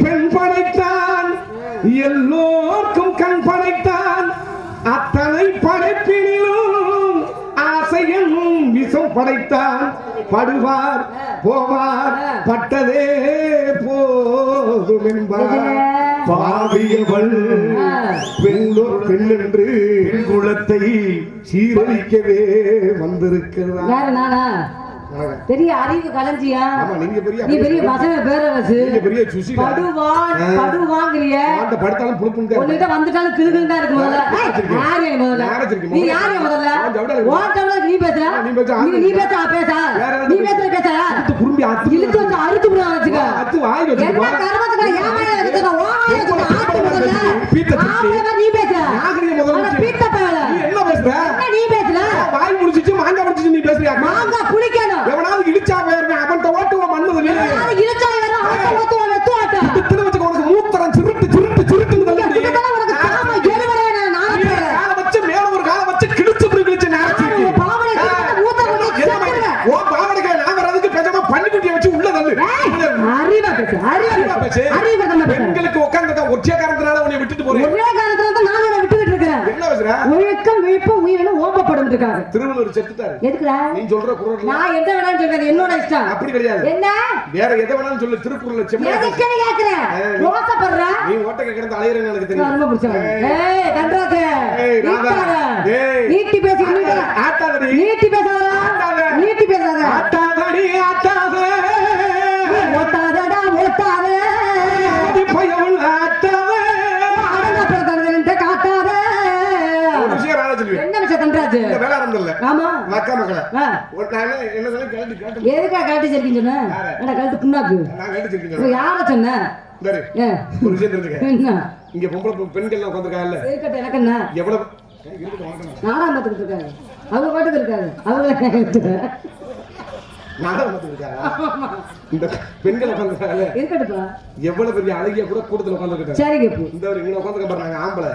பெண் படைத்தான். எல்லோர்க்கும் கண் படைத்தான். அத்தனை படைப்பினிலும் ஆசையும் விஷம் படைத்தான். படுவார் போவார் பட்டதே போதும் என்பார். பாவியவள் பெண்ணோர் பெண் குலத்தை சீரழிக்கவே வந்திருக்கிறார். பெரிய அறிவு களஞ்சியா நீ பெரிய பசங்க பேரரசு. பெரிய சுசிலா. படுவான். படுவாங்கிறிய ஆண்ட படுத்தாலும் புழுப்புன்னு உன்கிட்ட வந்துட்டாலும் கிளுகிழு தான் இருக்கு முதல்ல. யார் முதல்ல? நீ யாரு முதல்ல? டம்ளருக்கு நீ பேசுற நீ பேச, நீ- பேச. பேச. நீ பேசுற பேச குறும்பி அத்து இழுத்து வந்து அறுத்து விடுவான் வச்சுக்க. அத்து வாய் வச்சுட்டு என்ன. கர்மத்துக்கு மேல வச்சுக்க ஓ வச்சுக்க ஆட்டு முதல்ல. நீ பேச நாகரிக முதல்ல அட வச்சு. பீத்த பயல நீ என்ன பேசுற என்ன நீ பேசல வாய் முடிச்சிச்சு மாங்காய் முடிச்சிச்சு நீ பேசுறியா மாங்கா புளிக்கணும் எவனாவது இடிச்சா போயிருவேன் அவன்கிட்ட ஓட்டுவ மண்ணுது நீ யாரு இழுச்சாய் வர ஆட்ட ஓத்துவான் வெத்து ஆட்ட தின்னு வச்சுக்க உனக்கு மூத்தரம் சுருட்டு சுருட்டு சுருட்டுன்னு தள்ளி நீ. இதுக்கெல்லாம் உனக்கு சாம எருவரே நான் நீ நானே ஒரு காலை வச்சு மேல ஒரு காலை வச்சு கிழிச்சு இப்படி கிழிச்சு நேரச்சு ஆ, உன் பாவாடை கிழிச்சு மூத்த கொண்டு செத்துருவேன். ஓ பாவடைக்கு நான் வர்றதுக்கு பேசாம பன்னிக்குட்டியை வச்சு உள்ள தள்ளு அறிவா பேசு அறிவா அறிவா பேசு. பேசு அறிவா பேச மாட்டேன் பெண்களுக்கு உட்கார்ந்து ஒற்றைய காரணத்தினால உன்னை விட்டுட்டு போறேன் ஒரே காலத்துல தான் நான் உன்னை விட்டுக்கிட்டு இருக்கிறேன் என்ன பேசுற ஒழுக்கம் விழிப்பும் உயிரினும் ஓம்பப்படும் இருக்காங்க திருவள்ளுவர் செத்துட்டாரு. எதுக்குடா? நீ சொல்ற குரல் நான் எந்த வேணாலும் சொல்றது என்னோட இஷ்டம். அப்படி கிடையாது. என்ன? வேற எதை வேணாலும் சொல்லு. எதுக்குன்னு கேக்குறேன்? ஆ, நீ- ரோசப்படுற? நீ ஓட்டை கிடந்து அலையிறேன்னு எனக்கு தெரியும் ரொம்ப ஏய், ஏய், ராதா. ஏய். நீட்டி பேசி நீட்டி பேசாத ஆட்டாத. நீட்டி பேசாத ஆட்டாதடி ஆட்டாத மக்கா மக்களை ஆ. ஒரு நான் என்ன- சொன்ன கேட்டு கேட்டு எதுக்கா கழட்டி சரிக்கின்னு சொன்ன? யார? என்ன கழட்டு புண்ணாக்கு? நான் இப்ப வச்சிருக்கேன் யார சொன்ன? ஒரு விஷயம் தெரிஞ்சுக்க. இங்க பொம்பளை பெண்கள் உட்காந்துருக்காங்கல்ல இருக்கட்டும் எனக்கு என்ன? எவ்வளவு. நாடகம் பார்த்துக்கிட்டு இருக்காங்க அவங்க பாட்டுக்கு இருக்காங்க அவங்க நாடகம் பார்த்துட்டு இருக்காங்க. இந்த பெண்கள் உட்காந்துருக்காங்கல்ல இருக்கட்டுப்பா எவ்வளவு பெரிய அழகிய கூட கூட்டத்துல உட்காந்துருக்காங்க சரிங்க இப்போ இந்த ஒரு இங்க உட்காந்துருக்க பாரு நாங்க ஆம்பளை?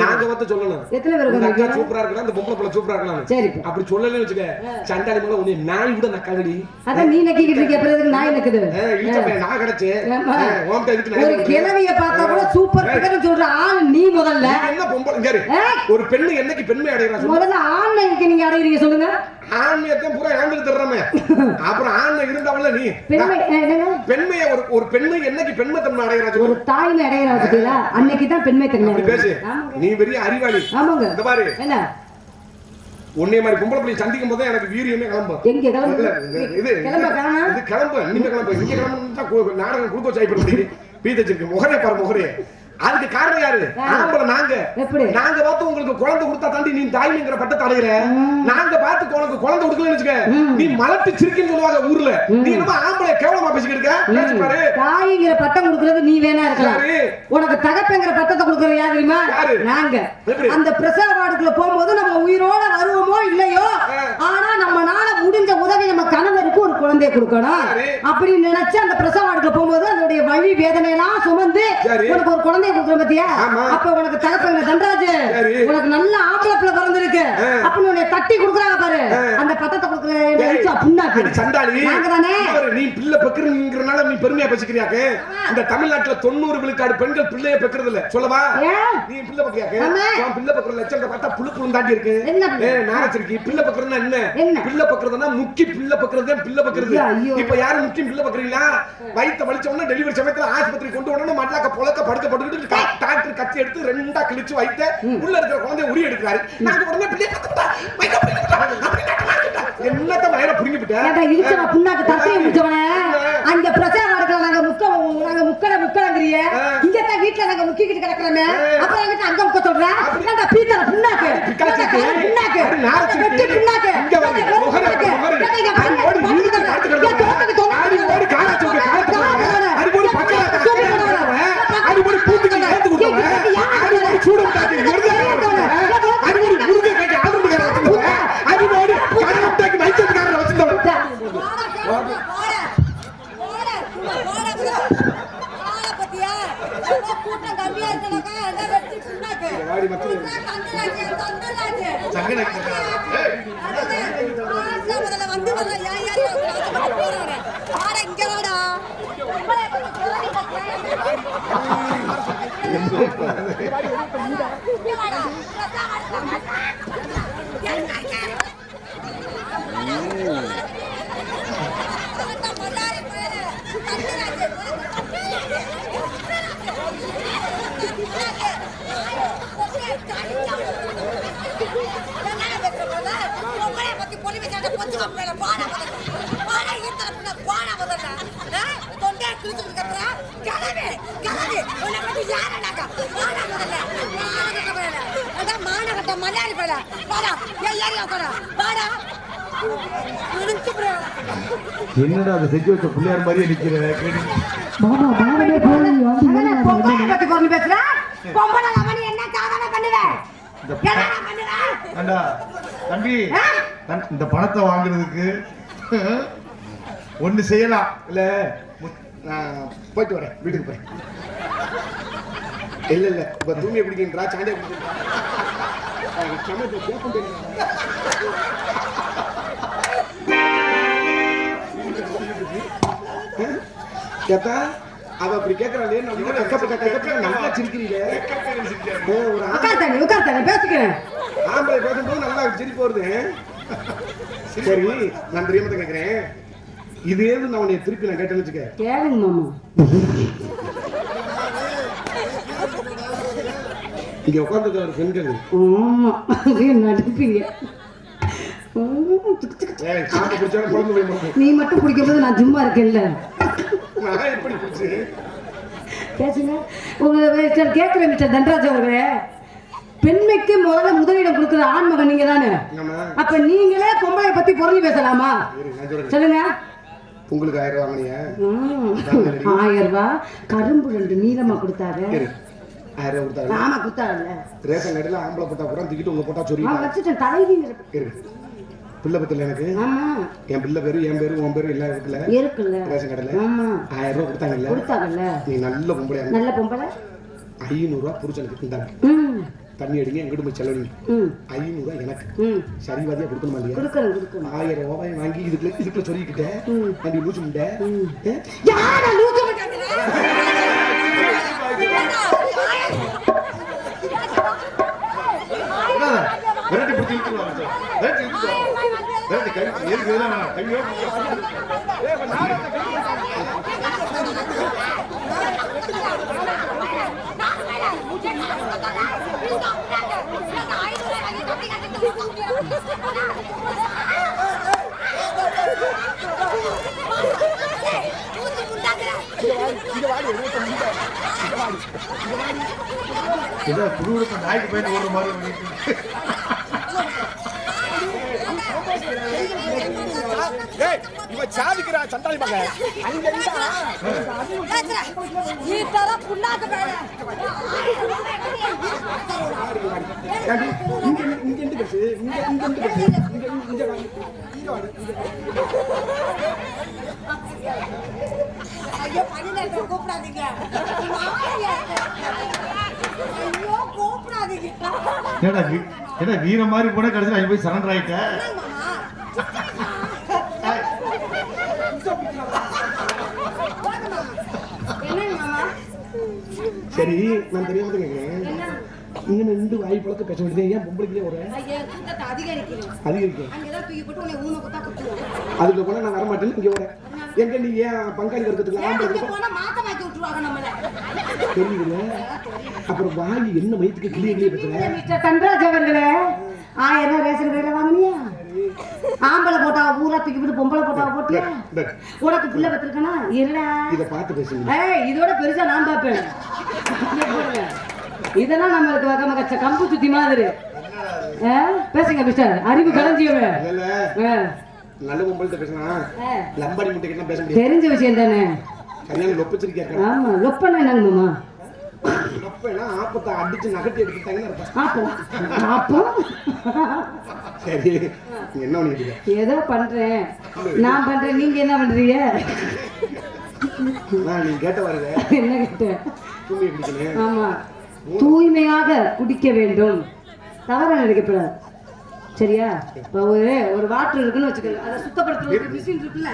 நாங்க வந்து சொல்லணும். எத்தனை பேர் இந்த அக்கா உட்காந்துருக்கீங்க சூப்பரா இருக்கலாம் இந்த பொம்பளை பிள்ளை சூப்பரா இருக்கலாம் சரிப்பா அப்படி சொல்லலன்னு வச்சுக்க சண்டாளி மேல உன்னை நாய் விட நக்காதடி அதான் நீ நக்கிக்கிட்டு இருக்க அப்புறம் எதுக்கு நாய் நக்குது? இழுச்சப்ப நான் கிடைச்சு ஏம்மா? உன்கிட்ட இதுக்கு ஒரு கிழவிய பார்த்தா கூட சூப்பர் பிகர்னு சொல்ற ஆள் நீ முதல்ல. என்ன பொம்பளை. ஏய், ஒரு பெண்ணு என்னைக்கு பெண்மை சொல்லு. முதல்ல ஆண்மைக்கு நீங்க அடைகிறீங்க சொல்லுங்க. ஆண்மையத்தையும் பூரா ஏந்துட்டு தர்றமே. அப்புறம் ஆண்மை இருந்தாவல்ல நீ. பெண்மைய ஒரு ஒரு பெண்ணு என்னைக்கு பெண்மை தன்மை அடைகிறா சொல்லு ஒரு தாய்மை அடைகிறா பார்த்தீங்களா அன்னைக்கு தான் பெண்மை அப்படி தெரியும் பேசு நீ பெரிய அறிவாளி ஆமாங்க இந்த பாரு என்ன உன்னை மாதிரி பொம்பளை பிள்ளை சந்திக்கும் போது எனக்கு வீரியமே கிளம்பும் எங்க கிளம்பு இது- இது கிளம்ப இது கிளம்பு இங்க கிளம்பு நாடகம் குளுக்கோஸ் ஆகி போய் பீ தச்சிருக்கு முகரே பாரு முகரே அதுக்கு காரணம் யாரு? ஆம்பளை நாங்க நாங்க. பார்த்து உங்களுக்கு குழந்தை கொடுத்தா தாண்டி நீ தாய்மைங்கிற பட்டத்தை அடையிற நாங்க பார்த்து உனக்கு குழந்தை கொடுக்கலன்னு வச்சுக்க. நீ மலட்டு சிரிக்குன்னு சொல்லுவாங்க ஊர்ல. நீ என்னமோ ஆம்பளை கேவலமா பேசிக்கிட்டு இருக்க. பாரு. தாய்ங்கிற பட்டம் கொடுக்கறது நீ வேணா இருக்கலாம்? உனக்கு தகப்பங்கிற பட்டத்தை கொடுக்கறது யார் தெரியுமா? நாங்க? அந்த பிரசவ வார்டுக்குள்ள போகும்போது நம்ம உயிரோட வருவோமோ இல்லையோ. ஆனா நம்மனால முடிஞ்ச உதவி நம்ம கணவருக்கு ஒரு குழந்தைய கொடுக்கணும். அப்படின்னு நினைச்சு அந்த பிரசவ வார்டுக்குள்ள போகும்போது அதனுடைய வழி வேதனை எல்லாம் சுமந்து. உனக்கு ஒரு குழந்தைய கொடுக்குற பத்தியா. அப்ப உனக்கு தகப்பங்க தண்டராஜ். உனக்கு நல்ல ஆம்பளை பிள்ளை பிறந்திருக்கு. அப்படின்னு உன்னை தட்டி கொடுக்குறாங்க பாரு. அந்த பட்டத்தை கொடுக்குற புண்ணாக்கு. சண்டாளி. தானே? நீ பிள்ளை பெக்குறீங்கிறனால நீ பெருமையா பேசிக்கிறியாக்கு? இந்த தமிழ்நாட்டுல தொண்ணூறு விழுக்காடு பெண்கள் பிள்ளைய பெக்குறது இல்ல. சொல்லவா? நீ பிள்ளை பக்கியாக்கு பிள்ளை பக்கிற லட்சத்தை பார்த்தா புழு புழு தாண்டி இருக்கு. நாரச்சிருக்கி பிள்ளை பக்கிறதுனா என்ன? என்ன? பிள்ளை பக்கிறதுனா முக்கி பிள்ளை பக்கிறது பிள்ளை பக்கிறது. ஐயோ. இப்ப யாரு முக்கியம் பிள்ளை பக்கிறீங்களா? வயித்த வலிச்ச உடனே டெலிவரி சமயத்துல ஆஸ்பத்திரி கொண்டு உடனே மல்லாக்க புழக்க படுக்க படுக்கிட்டு டாக்டர் கத்தி எடுத்து ரெண்டா கிழிச்சு வைத்த உள்ள இருக்கிற குழந்தைய உரி எடுக்கிறாரு. நாங்க உடனே பிள்ளை என்னத்த வயிற ஏன்டா இழுச்சவன் புண்ணாக்கு தத்தையை முடிச்சவன அங்க பிரச்சாரம் நடக்கல நாங்க முக்க நாங்க முக்கட முக்கடங்கிறிய. இங்க தான் வீட்ல நாங்க முக்கிக்கிட்டு கிடக்குறோமே. அப்புறம் எங்கிட்ட அங்க முக்க சொல்ற? ஏன்டா பீத்தர புண்ணாக்கு? புண்ணாக்கு? புண்ணாக்கு. இங்க வந்து ஏன்டா வெறும் முகரை புண்ணாக்கு? முகரை. ஏன்டா இங்க அடி பாரு, ஓடி பாரு, இழுத்து பாரு. படுத்து கிடக்கு. ஏன் தோட்டத்துக்கு தோட்டம் அடி ஓடி காலை தூக்கு, காலை தூக்கு. அடி ஓடி பக்கத்துல தூக்கி காலை போடுறவன். தூக்குறவன். அடி ஓடி பூத்துக்கு ஏத்து கொடுத்தவன். அடி ஓடி சூடு விட்டாக்கி விருது கொடுத்தவன். அடி ஓடி முருகை கைக்கு ஆளுநர்காரன் வச்சிருந்தவன். அடி ஓடி கடை விட்டாக்கி மைசூர்காரன் வச்சிருந்தவன். வாடி மக்களே. சங்கன ஏய், வந்து மலையாளி பட வாடா ஏறி உட்காரா வாடா என்னடா அதை செஞ்சு வச்ச பிள்ளையார் மாதிரியே நிக்கிற? மாமா மாமனே போய் பொம்பளை பத்தி பொண்ணு பேசுற? பொம்பளை அவனி என்ன சாதனை என்னடா தம்பி இந்த பணத்தை வாங்குறதுக்கு ஒண்ணு செய்யலாம். இல்ல நான் போயிட்டு வரேன் வீட்டுக்கு போறேன். இல்ல இல்ல இப்ப தூமியை பிடிக்கின்றா சாண்டியா? கேட்டா அவ அப்படி கேட்கறாளே நான் கூட கஷ்டப்பட்ட கஷ்டப்பட்ட நல்லா சிரிக்கிறீங்க ஒரு ஆம்பளை பேசும்போது நல்லா சிரிப்பு வருது சரி நான் தெரியாம கேட்கிறேன் இதே நான் உன்னை திருப்பி நான் கேட்டேன்னு வச்சுக்க. கேளுங்க மாமா. இங்க உட்காந்துருக்க ஒரு பெண்கள். ஆமா நடிப்பீங்க. நீ மட்டும் குடிக்கும்போது நான் சும்மா இருக்கேன்ல. பேசுங்க. உங்க மிஸ்டர் கேட்குறேன் மிஸ்டர் தண்டராஜ் அவர்களே. பெண்மைக்கு முதல்ல முதலிடம் கொடுக்குற ஆண்மகன் நீங்க தானே அப்ப நீங்களே பொம்பளை பத்தி புறணி பேசலாமா? சொல்லுங்க. உங்களுக்கு ஆயிரம் ரூபா வாங்கினியா ம், ஆயிரம் ரூபாய் கரும்பு ரெண்டு நீளமா கொடுத்தாரு. இரு. ஆயிரம் ரூபா கொடுத்தாங்க ஆமா கொடுத்தாருல்ல. ரேஷன் கடையில் ஆம்பளை போட்டா பூரா தூக்கிட்டு உங்க போட்டா சொல்லிட்டாங்க வச்சுட்டேன். தலைவிங்கிற இருக்கு பிள்ளை பத்தில எனக்கு. ஆமா. என் பிள்ளை பேரு என் பேரு உன் பேரு எல்லாம் இருக்குல்ல. இருக்குல்ல. ரேஷன் கடையில். ஆயிரம் ரூபா கொடுத்தாங்கல்ல. கொடுத்தாங்கல்ல. நீ நல்ல பொம்பளையா நல்ல பொம்பளை? ஐநூறுரூவா புருஷனுக்கு இருந்தாங்க ம். தண்ணி அடிங்க எங்கிட்டு போய் செலவழிங்க ஐநூறுரூவா எனக்கு ம் சரிவாதியா கொடுக்கணுமா இல்லையா கொடுக்கணும் கொடுக்கணும் ஆயிரம் ரூபாய் வாங்கி இதுக்குள்ள இதுக்குள்ள சொல்லிக்கிட்டேன். நன்றி லூசு முண்டை ஏ? யார லூசு விட்டாங்க? என்னடா? விரட்டி பிடிச்சி இழுத்துருவாங்க சார். விரட்டி இழுத்துருவாங்க. விரட்டி கை எதுக்கு இதெல்லாம் வேணாம். கையோ நாய்க்கு போயிட்டு ஓடுற மாதிரி அவன் சாதிக்கிறான் சண்டாளி மகன். அங்க இங்க இருந்து பேசு வீர மாதிரி போட கடைசியில் அங்கே போய் சரண்டர் ஆயிட்ட? சரி நான் தெரியாம கேட்கிறேன் இங்க நின்று வாய் பழக்க பேச வேண்டியது ஏன் பொம்பளைக்கே ஒரு அதிகரிக்கும் அதுக்கு போனா நான் வரமாட்டேன்னு இங்க வரேன் எங்க நீ ஏன் பங்காளி வர்க்கத்துக்கு ஆம்பளை தெரியுதுல்ல? அப்புறம் வாய் என்ன வயிற்றுக்கு கிளிய கிளிய பேசுற மிஸ்டர் தண்டராஜ் அவர்களே. ஆயிரம் ரூபாய் ரேஷன் கடையில வாங்கினியா? ஆம்பளை போட்டாவ பூரா தூக்கி விட்டு பொம்பளை போட்டாவ போட்டியா? இந்த, உனக்கு புள்ள பத்திருக்கனா இருடா இத பார்த்து பேசுங்க. ஏய் இதோட பெருசா நான் பார்ப்பேன். இதெல்லாம் நம்மளுக்கு வகை மகச்ச கம்பு சுத்தி மாதிரி? பேசுங்க மிஸ்டர் அறிவு ஆ, நல்ல பொம்பளை பேசினா. லம்பாடி என்ன பேச முடியாது. தெரிஞ்ச விஷயம் தானே? கல்யாணம் லொப்பச்சிருக்கா இருக்கா ஆமா லொப்பனா என்னங்க மாமா? லொப்பைனா ஆப்பத்தை அடிச்சு நகட்டி எடுத்துட்டாங்கன்னு சரி. என்ன பண்ணிட்டு? ஏதோ பண்றேன். நான் பண்றேன். நீங்க என்ன பண்றீங்க? நான் நீ கேட்ட வருங்க என்ன கேட்டேன் ஆமா. தூய்மையாக குடிக்க வேண்டும். தவறா நினைக்கப்படாது சரியா? இப்போ ஒரு ஒரு வாட்டர் இருக்குன்னு வச்சுக்கோங்க. அதை சுத்தப்படுத்துற ஒரு மிஷின் இருக்குல்ல?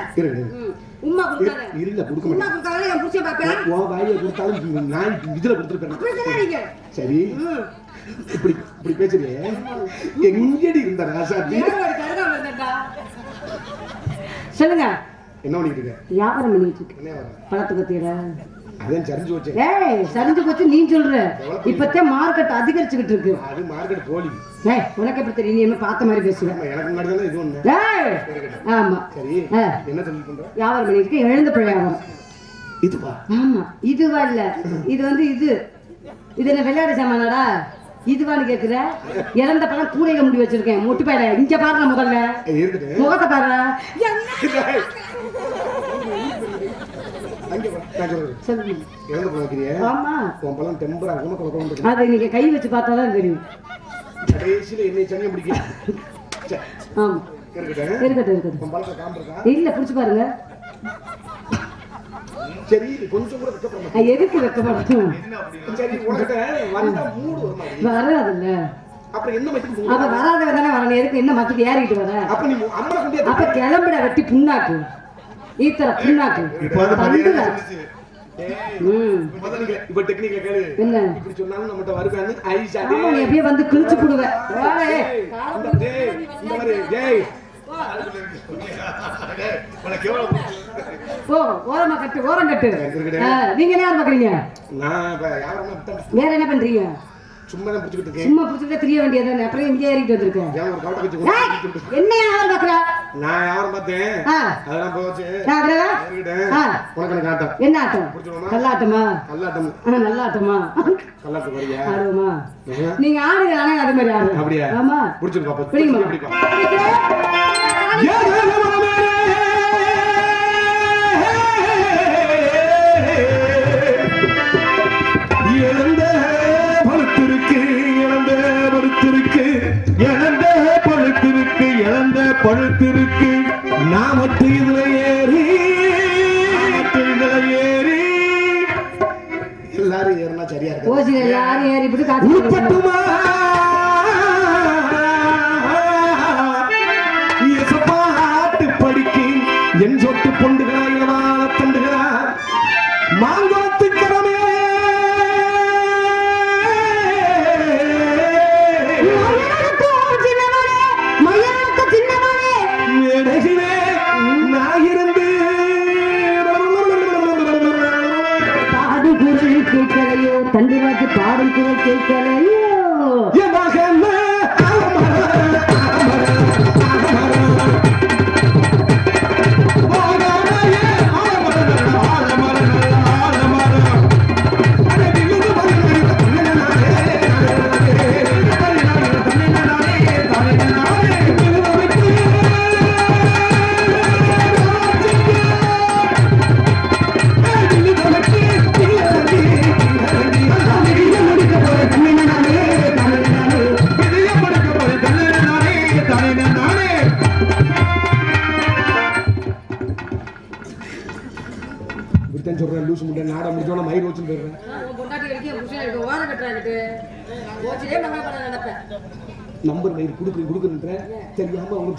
கொடுக்க உமா கொடுக்காத என் புருஷன் பார்ப்பேன். உன் வாயில கொடுத்தாலும் நான் இதுல கொடுத்துருப்பேன். சரி. இப்படி இப்படி பேசுறியே. எங்கடி இருந்த ராசாத்தி? சொல்லுங்க. என்ன பண்ணிட்டு இருக்க? வியாபாரம் பண்ணிட்டு இருக்கு. என்ன வர பழத்தை அதான் சரிஞ்சு வச்சேன் ஏய் சரிஞ்சு போச்சு நீ சொல்ற. இப்பத்தான் மார்க்கெட் அதிகரிச்சுக்கிட்டு இருக்கு. அது மார்க்கெட் போலி. ஏய் உனக்கு எப்படி தெரியும்? நீ என்ன பார்த்த மாதிரி ஆமா, எனக்கு முன்னாடி தானே இது ஒண்ணு. ஏய் ஆமா. சரி ஆ. என்ன சொல்லி பண்ற? வியாபாரம் பண்ணிட்டு எழுந்த வியாபாரம் இதுவா? ஆமா இதுவா இல்ல. இது வந்து இது. இது என்ன விளையாடு சாமானாடா? இதுவான்னு கேக்குற? இறந்த பழம் கூடையில முடி வச்சிருக்கேன். முட்டு பையல இங்க பாருங்க முதல்ல. முகத்தை பாரு அங்க வா, நான் சொல்றேன் சொல்லுங்க இறந்து ஆமா. உன் பழம் அதை நீங்க கை வச்சு பார்த்தாதான் தெரியும். கடைசியில என்னை சனியம் பிடிக்க சரி, ஆமா. இருக்கட்டும். இருக்கட்டும் இருக்கட்டும். உன் பழத்தை காம்பு இருக்கா இல்ல புடிச்சு பாருங்க. சரி கொஞ்சம் கூட எதுக்கு வைக்கப்படணும் சரி வந்தா மூடு வராதுல்ல. அப்புறம் என்ன அவ வராதவன் தானே வரணும். எதுக்கு என்ன மத்துக்கு ஏறிக்கிட்டு வர? அப்ப நீ அம்மனை கொண்டே அப்ப கிளம்பிட வெட்டி புண்ணாக்கு. ஐஷா ஆமா நீ அப்படியே வந்து கிழிச்சு போடுவ டேய், இந்த டேய், இந்த மாதிரி டேய் டேய், உனக்கு எவ்வளவு ஓ ஓரமா கட்டு ஓரம் கட்டு நீங்க என்ன பாக்குறீங்க வேற என்ன பண்றீங்க சும்மா சும்மா புடிச்சுக்கிட்டே தெரிய வேண்டியதானே அப்புறம் இங்கே ஏறிட்டு வந்திருக்கேன் என்ன பாக்குறா நான் யாரும் பார்த்தேன் அதெல்லாம் போச்சு. உனக்கு ஆட்டம் என்ன ஆட்டம்? கல்லாட்டமா கல்லாட்டம் ஆ, நல்ல ஆட்டமா கல்லாட்டம் வரியா ஆடுவோமா நீங்க ஆடுங்க ஆனா அது மாதிரி ஆடு அப்படியா ஆமா பிடிச்சிருப்பா பிடிப்பா பழுத்திருக்கு நாமத்து இதுல ஏறி இதுல ஏறி. எல்லாரும் ஏறினா சரியா இருக்கு எல்லாரும் ஏறி உருப்பட்டுமா என் சொட்டு பொண்டுகளா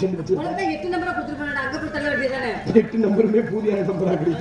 தெரியாம அவங்களுக்கு சென்று வச்சு உனக்கு தான் எட்டு நம்பரா கொடுத்துருப்பேன் அங்க போய் தள்ள வேண்டியதானே எட்டு நம்பருமே பூதியான நம்பரா அப்படி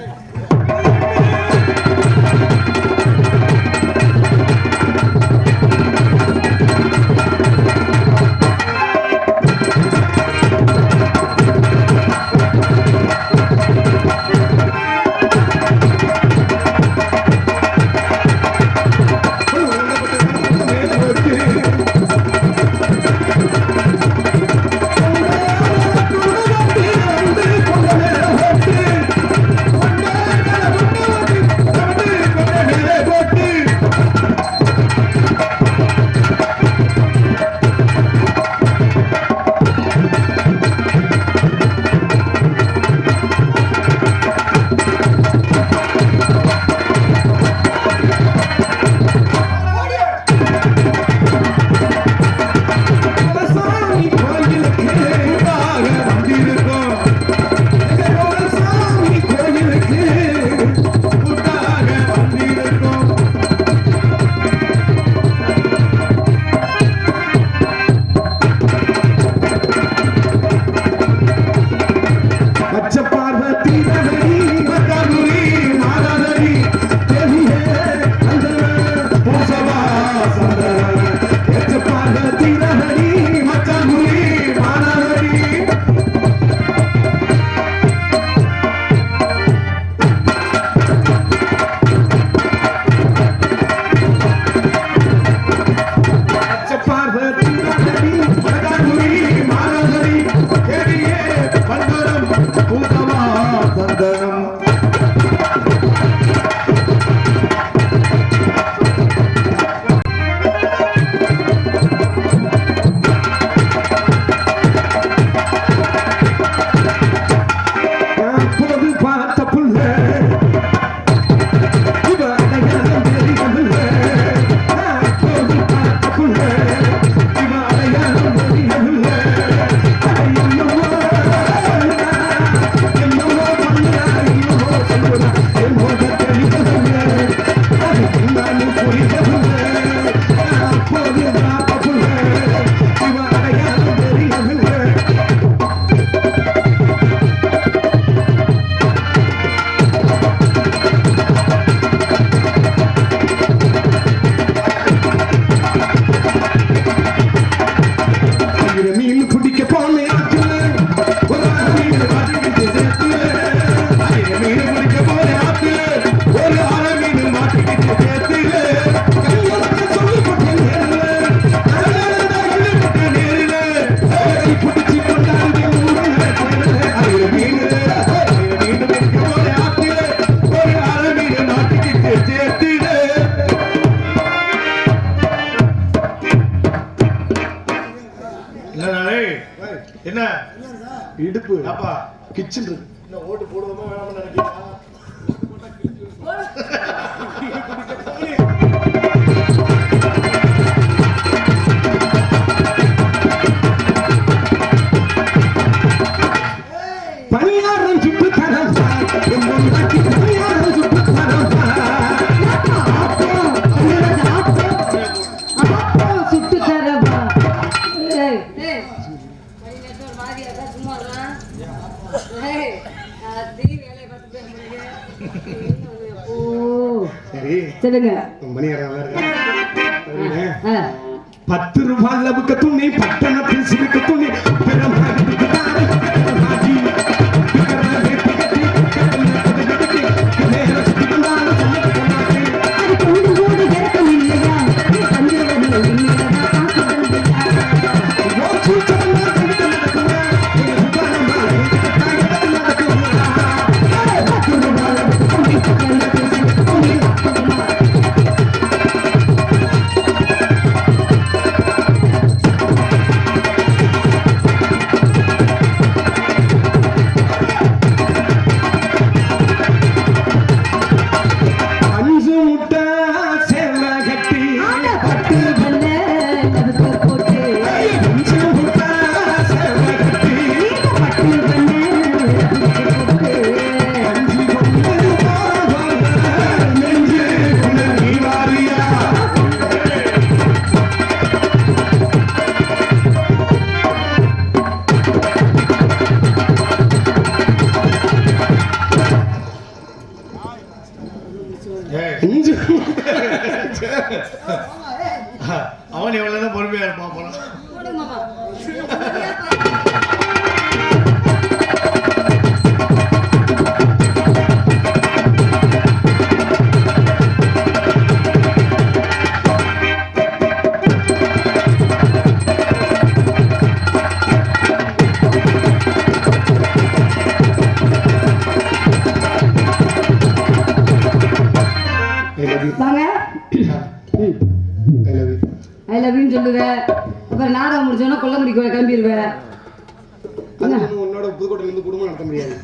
உன்னோட புதுக்கோட்டையில இருந்து குடும்பம் நடத்த முடியாது.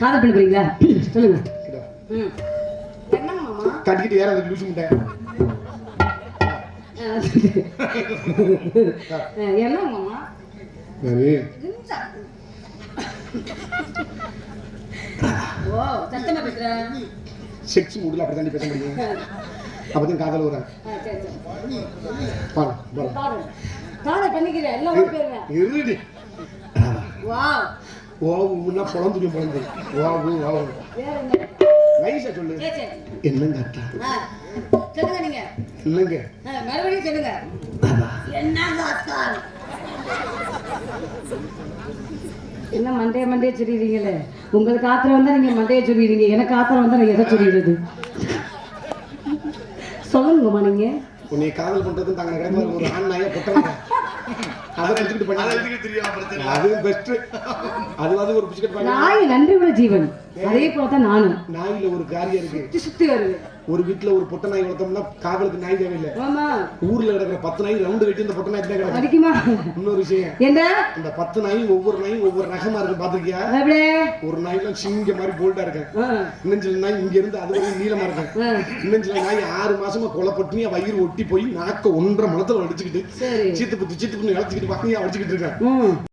காதல் பண்ணி போறீங்களா? சொல்லுங்க. ம். என்னங்க மாமா? கட்டிக்கிட்டு லூசு முட்டை. மாமா? சரி ஓ சத்தமா பேசுறேன் செக்ஸ் மூடில் அப்படி தாண்டி பேச முடியும். அப்பதான் காதல் சரி காதல் பண்ணிக்கிறேன். எல்லாம் ஓடி போயிருவேன் இருடி. வா ஓவு முன்னா பொழந்துடும் பொழந்து ஓவு ஓவு வேற என்ன? நைஸா சொல்லு. என்னங்க அத்தா சொல்லுங்க நீங்க. என்னங்க ஆ, மறுபடியும் சொல்லுங்க. என்னங்க என்ன மண்டைய மண்டைய சொல்லிடுறீங்களே? உங்களுக்கு ஆத்திரம் வந்தா நீங்க மண்டைய சொல்லிடுறீங்க. எனக்கு ஆத்திரம் வந்தா நான் எதை சொல்லிடுறது? சொல்லுங்கம்மா நீங்க. உன்னை காதல் பண்றதும் தாங்க கிடையாது ஒரு ஆண் நாயை பொட்டவங்க அதை எடுத்துக்கிட்டு அதை பெஸ்ட் அது வந்து ஒரு பிஸ்கட் பண்ண நாய் நன்றி உள்ள ஜீவன். அதே போல தான் நானும். நாயில ஒரு காரியம் இருக்கு. சுத்தி சுத்தி வருது. ஒரு வீட்டுல ஒரு பொட்டை நாய் வளர்த்தோம்னா காவலுக்கு நாய் தேவையில்லை. ஆமா. ஊர்ல கிடக்குற பத்து நாய் ரவுண்டு கட்டி இந்த பொட்டை நாய் தான் கிடக்கும். அடிக்குமா? இன்னொரு விஷயம். என்ன இந்த பத்து நாயும் ஒவ்வொரு நாயும் ஒவ்வொரு ரகமா இருக்கு பாத்திருக்கியா அப்படியே ஒரு நாய்லாம் சிங்க மாதிரி போல்டா இருக்கு இன்னும் சில நாய் இங்க இருந்து அது வரைக்கும் நீளமா இருக்கு. இன்னும் சில நாய் ஆறு மாசமா கொலை பட்டினியா வயிறு ஒட்டி போய் நாக்க ஒன்றரை மணத்துல அடிச்சுக்கிட்டு சீத்து புத்து சீத்து புத்து இழச்சிக்கிட்டு வாங்கியா அடிச்சுக்கிட்டு இருக்கேன் ம்